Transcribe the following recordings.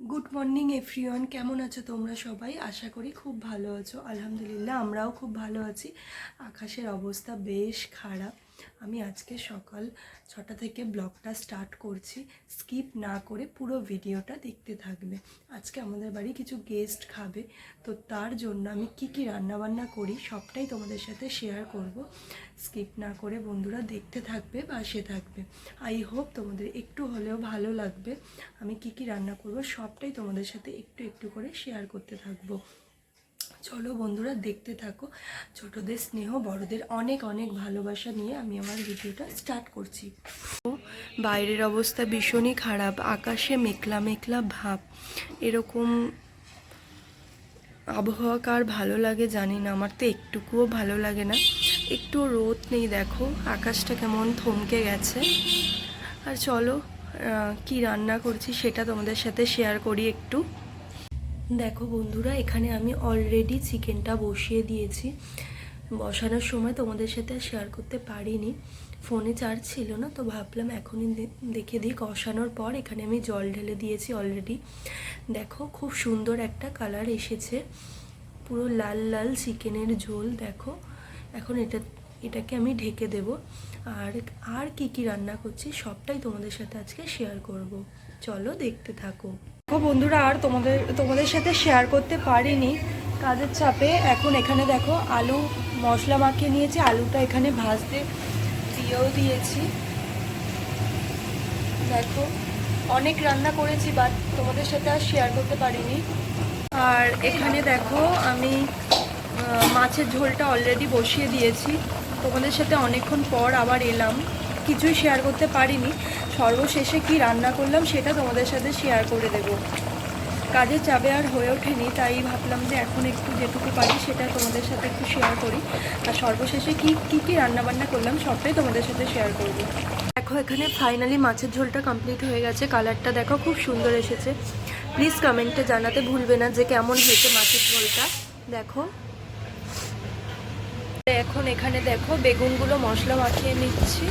Good morning everyone কেমন আছো তোমরা সবাই? আশা করি খুব ভালো আছো। আলহামদুলিল্লাহ, আমরাও খুব ভালো আছি। আকাশের অবস্থা বেশ খারাপ। আমি আজকে সকাল ছটা থেকে ব্লগটা স্টার্ট করছি। স্কিপ না করে পুরো ভিডিওটা দেখতে থাকবে। আজকে আমাদের বাড়ি কিছু গেস্ট খাবে, তো তার জন্য আমি কি কি রান্নাবান্না করি সবটাই তোমাদের সাথে শেয়ার করব। স্কিপ না করে বন্ধুরা দেখতে থাকবে, পাশে থাকবে। আই হোপ তোমাদের একটু হলেও ভালো লাগবে। আমি কি কি রান্না করব সবটাই তোমাদের সাথে একটু একটু করে শেয়ার করতে থাকব। চলো বন্ধুরা দেখতে থাকো। ছোটদের স্নেহ, বড়দের অনেক অনেক ভালোবাসা নিয়ে আমি আমার ভিডিওটা স্টার্ট করছি। বাইরের অবস্থা ভীষণই খারাপ, আকাশে মেঘলা মেঘলা ভাব। এরকম আবহাওয়া কার ভালো লাগে জানি না, আমার তো একটুকুও ভালো লাগে না। একটু রোদ নেই, দেখো, আকাশটা কেমন থমকে গেছে। আর চলো কি রান্না করছি সেটা তোমাদের সাথে শেয়ার করি একটু। দেখো বন্ধুরা, এখানে আমি অলরেডি চিকেনটা বসিয়ে দিয়েছি। বসানোর সময় তোমাদের সাথে শেয়ার করতে পারিনি। ফোনে চার্জ ছিল না, তো ভাবলাম এখনই দেখে দিই। কষানোর পর এখানে আমি জল ঢেলে দিয়েছি অলরেডি দেখো, খুব সুন্দর একটা কালার এসেছে। পুরো লাল লাল চিকেনের ঝোল, দেখো। এখন এটা, এটাকে আমি ঢেকে দেব। আর আর কি কি রান্না করছি, সবটাই তোমাদের সাথে আজকে শেয়ার করব। চলো দেখতে থাকো। বন্ধুরা, আর তোমাদের তোমাদের সাথে শেয়ার করতে পারিনি। কাজের চাপে এখন এখানে দেখো আলু মশলা মাখিয়ে নিয়েছি, আলুটা এখানে ভাজতে দিয়েও দিয়েছি। দেখো, অনেক রান্না করেছি বাট তোমাদের সাথে আর শেয়ার করতে পারিনি। আর এখানে দেখো আমি মাছের ঝোলটা অলরেডি বসিয়ে দিয়েছি। তোমাদের সাথে অনেকক্ষণ পর আবার এলাম। কিছুই শেয়ার করতে পারিনি। সর্বশেষে কি রান্না করলাম সেটা তোমাদের সাথে শেয়ার করে দেব। কাজের চাপে আর হয়ে ওঠেনি, তাই ভাবলাম যে এখন একটু যেটুকু পারি সেটা তোমাদের সাথে একটু শেয়ার করি। আর সর্বশেষে কি কি কি রান্নাবান্না করলাম সবটাই তোমাদের সাথে শেয়ার করব। দেখো, এখানে ফাইনালি মাছের ঝোলটা কমপ্লিট হয়ে গেছে। কালারটা দেখো, খুব সুন্দর এসেছে। প্লিজ কমেন্টে জানাতে ভুলবে না যে কেমন হয়েছে মাছের ঝোলটা। দেখো। এখন এখানে দেখো বেগুনগুলো মশলা মাখিয়ে নিচ্ছি।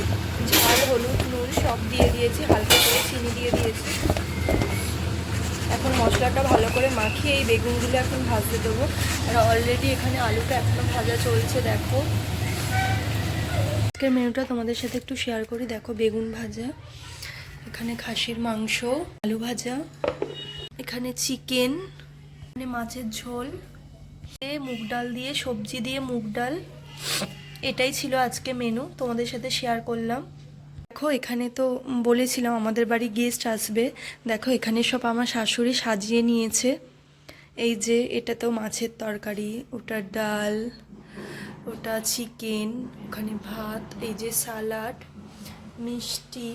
ঝাল, হলুদ, নুন সব দিয়ে দিয়েছি, হালকা করে চিনি দিয়ে দিয়েছি। এখন মশলাটা ভালো করে মাখিয়ে এই বেগুনগুলো এখন ভাজতে দেবো। আর অলরেডি এখানে আলুটা এখনও ভাজা চলছে, দেখো। আজকের মেনুটা তোমাদের সাথে একটু শেয়ার করি। দেখো বেগুন ভাজা, এখানে খাসির মাংস, আলু ভাজা, এখানে চিকেন এখানে মাছের ঝোল মুগ ডাল দিয়ে, সবজি দিয়ে মুগ ডাল। এটাই ছিল আজকে মেনু তোমাদের সাথে শেয়ার করলাম। দেখো, এখানে তো বলেছিলাম আমাদের বাড়ি গেস্ট আসবে। দেখো, এখানে সব আমার শাশুড়ি সাজিয়ে নিয়েছে। এই যে, এটা তো মাছের তরকারি ওটা ডাল, ওটা চিকেন ওখানে ভাত, এই যে সালাড মিষ্টি।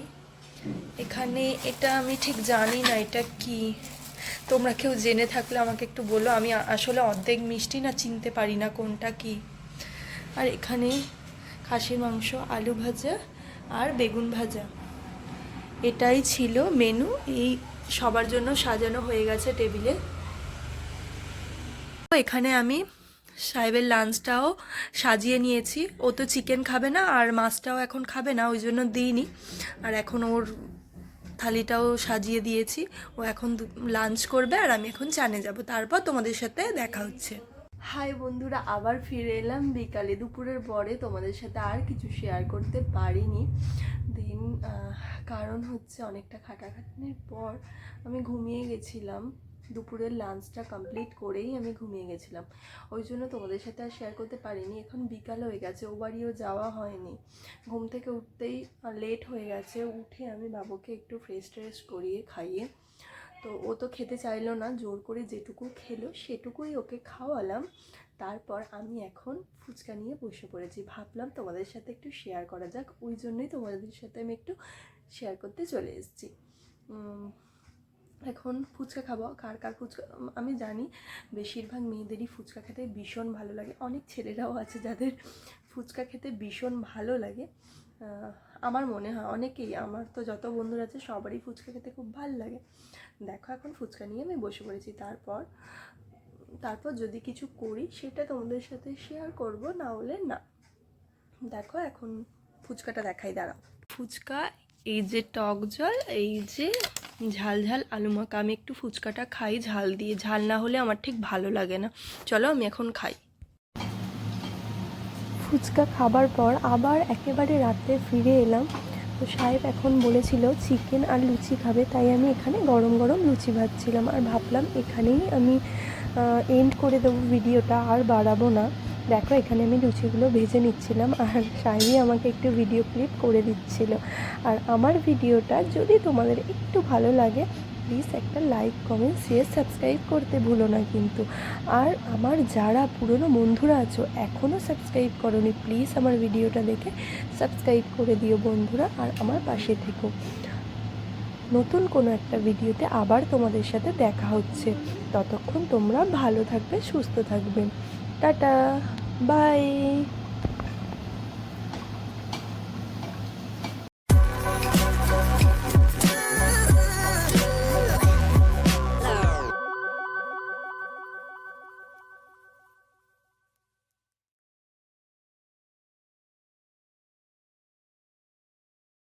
এখানে এটা আমি ঠিক জানি না, এটা কি? তোমরা কেউ জেনে থাকলে আমাকে একটু বলো। আমি আসলে অর্ধেক মিষ্টি না চিনতে পারি না কোনটা কি? আর এখানে খাসির মাংস, আলু ভাজা আর বেগুন ভাজা। এটাই ছিল মেনু এই সবার জন্য সাজানো হয়ে গেছে টেবিলে তো এখানে আমি সাহেবের লাঞ্চটাও সাজিয়ে নিয়েছি। ও তো চিকেন খাবে না, আর মাছটাও এখন খাবে না, ওই জন্য দিইনি। আর এখন ওর থালিটাও সাজিয়ে দিয়েছি। ও এখন লাঞ্চ করবে, আর আমি এখন চানে যাব। তারপর তোমাদের সাথে দেখা হচ্ছে। হাই বন্ধুরা, আবার ফিরে এলাম। বিকালে দুপুরের পরে তোমাদের সাথে আর কিছু শেয়ার করতে পারিনি। দিন কারণ হচ্ছে অনেকটা খাটাখাটনির পর আমি ঘুমিয়ে গেছিলাম। দুপুরের লাঞ্চটা কমপ্লিট করেই আমি ঘুমিয়ে গেছিলাম। ওই জন্য তোমাদের সাথে আর শেয়ার করতে পারিনি। এখন বিকাল হয়ে গেছে, ও বাড়িও যাওয়া হয়নি। ঘুম থেকে উঠতেই লেট হয়ে গেছে। উঠে আমি বাবুকে একটু ফ্রেশ ট্রেশ করিয়ে খাইয়ে তো ও তো খেতে চাইলো না, জোর করে যেটুকু খেলো সেটুকুই ওকে খাওয়ালাম। তারপর আমি এখন ফুচকা নিয়ে বসে পড়েছি। ভাবলাম তোমাদের সাথে একটু শেয়ার করা যাক। ওই জন্যই তোমাদের সাথে আমি একটু শেয়ার করতে চলে এসেছি। এখন ফুচকা খাব। কার কার ফুচকা? আমি জানি বেশিরভাগ মেয়েদেরই ফুচকা খেতে ভীষণ ভালো লাগে। অনেক ছেলেরাও আছে যাদের ফুচকা খেতে ভীষণ ভালো লাগে। আমার মনে হয় অনেকেই, আমার তো যত বন্ধুরা আছে, সবারই ফুচকা খেতে খুব ভালো লাগে। দেখো এখন ফুচকা নিয়ে আমি বসে পড়েছি, তারপর তারপর যদি কিছু করি, সেটা তোমাদের সাথে শেয়ার করব, না হলে না। দেখো এখন ফুচকাটা দেখাই, দাঁড়াও। ফুচকা, এই যে টক জল, এই যে ঝাল ঝাল আলু মাখা, আমি একটু ফুচকাটা খাই, ঝাল দিয়ে, ঝাল না হলে আমার ঠিক ভালো লাগে না। চলো আমি এখন খাই। ফুচকা খাবার পর আবার একেবারে রাতে ফিরে এলাম। তো সাহেব এখন বলেছিল, চিকেন আর লুচি খাবে। তাই আমি এখানে গরম গরম লুচি ভাজছিলাম। আর ভাবলাম এখানেই আমি এন্ড করে দেবো ভিডিওটা, আর বাড়াবো না। দেখো, এখানে আমি লুচিগুলো ভেজে নিচ্ছিলাম। আর সাহেবই আমাকে একটু ভিডিও ক্লিপ করে দিচ্ছিল। আর আমার ভিডিওটা যদি তোমাদের একটু ভালো লাগে প্লিজ একটা লাইক কমেন্ট শেয়ার সাবস্ক্রাইব করতে ভুলো না কিন্তু। আর আমার যারা পুরনো বন্ধুরা আছো এখনও সাবস্ক্রাইব করনি প্লিজ আমার ভিডিওটা দেখে সাবস্ক্রাইব করে দিও বন্ধুরা, আর আমার পাশে থেকো। নতুন কোনো একটা ভিডিওতে আবার তোমাদের সাথে দেখা হচ্ছে। ততক্ষণ তোমরা ভালো থাকবে, সুস্থ থাকবে। Tata bye